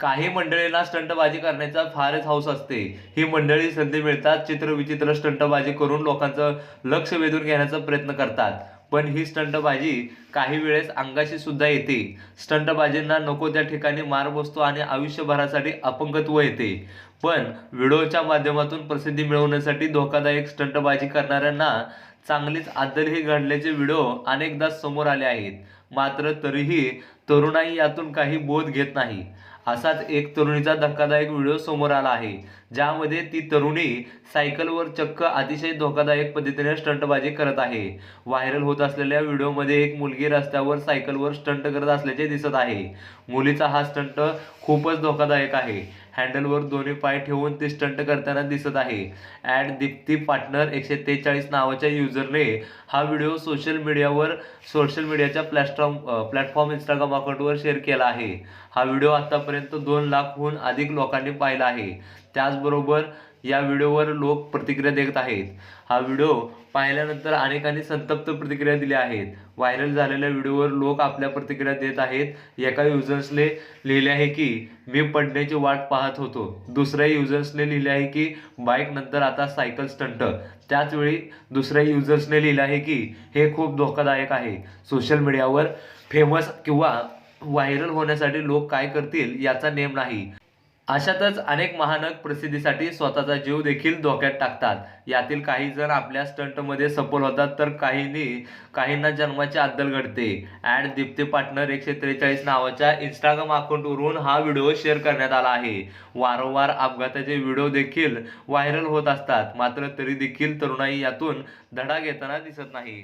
काही मंडळींना स्टंटबाजी करण्याचा फारच हौस असते. ही मंडळी संधी मिळतात चित्रविचित्र स्टंटबाजी करून लोकांचं लक्ष वेधून घेण्याचा प्रयत्न करतात. पण ही स्टंटबाजी काही वेळेस अंगाशी सुद्धा येते. स्टंटबाजींना नको त्या ठिकाणी मार बसतो आणि आयुष्यभरासाठी अपंगत्व येते. पण व्हिडिओच्या माध्यमातून प्रसिद्धी मिळवण्यासाठी धोकादायक स्टंटबाजी करणाऱ्यांना चांगलीच आदरही घडल्याचे व्हिडिओ अनेकदा समोर आले आहेत. मात्र तरीही तरुणाई यातून काही बोध घेत नाही. असाच एक तरुणीचा धक्कादायक व्हिडिओ समोर आला आहे ज्यामध्ये ती तरुणी सायकलवर चक्क अतिशय धोकादायक पद्धतीने स्टंटबाजी करत आहे. व्हायरल होत असलेल्या व्हिडिओमध्ये एक मुलगी रस्त्यावर सायकलवर स्टंट करत असल्याचे दिसत आहे. मुलीचा हा स्टंट खूपच धोकादायक आहे. हँडलवर दोन्ही पाय ठेवून ते स्टंट करताना दिसत आहे. ॲड दीप्ती पार्टनर एकशे तेचाळीस नावाच्या युजरने हा व्हिडिओ सोशल मीडियावर सोशल मीडियाच्या प्लॅटफॉर्म प्लॅटफॉर्म इंस्टाग्राम अकाउंटवर शेअर केला आहे. हा व्हिडिओ आतापर्यंत दोन लाखहून अधिक लोकांनी पाहिला आहे. त्याचबरोबर या व्हिडिओवर लोक प्रतिक्रिया देत आहेत. हा व्हिडिओ पाहिल्यानंतर अनेकांनी संतप्त प्रतिक्रिया दिल्या आहेत. व्हायरल झालेल्या व्हिडिओवर लोक आपल्या प्रतिक्रिया देत आहेत. एका युजर्सने लिहिले आहे की मी पडण्याची वाट पाहत होतो. दुसऱ्या युजर्सने लिहिले आहे की बाईक नंतर आता सायकल स्टंट. त्याचवेळी दुसऱ्या युजर्सने लिहिले आहे की हे खूप धोकादायक आहे. सोशल मीडियावर फेमस किंवा व्हायरल होण्यासाठी लोक काय करतील याचा नेम नाही. अशातच अनेक महानग प्रसिद्धीसाठी स्वतःचा जीव देखील धोक्यात टाकतात. यातील काही जण आपल्या स्टंटमध्ये सफल होतात तर काहींनी काहींना जन्माची अद्दल घडते. ॲड दीप्ती पार्टनर एकशे त्रेचाळीस नावाच्या इंस्टाग्राम अकाउंटवरून हा व्हिडिओ शेअर करण्यात आला आहे. वारंवार अपघाताचे व्हिडिओ देखील व्हायरल होत असतात. मात्र तरी देखील तरुणाई यातून धडा घेताना दिसत नाही.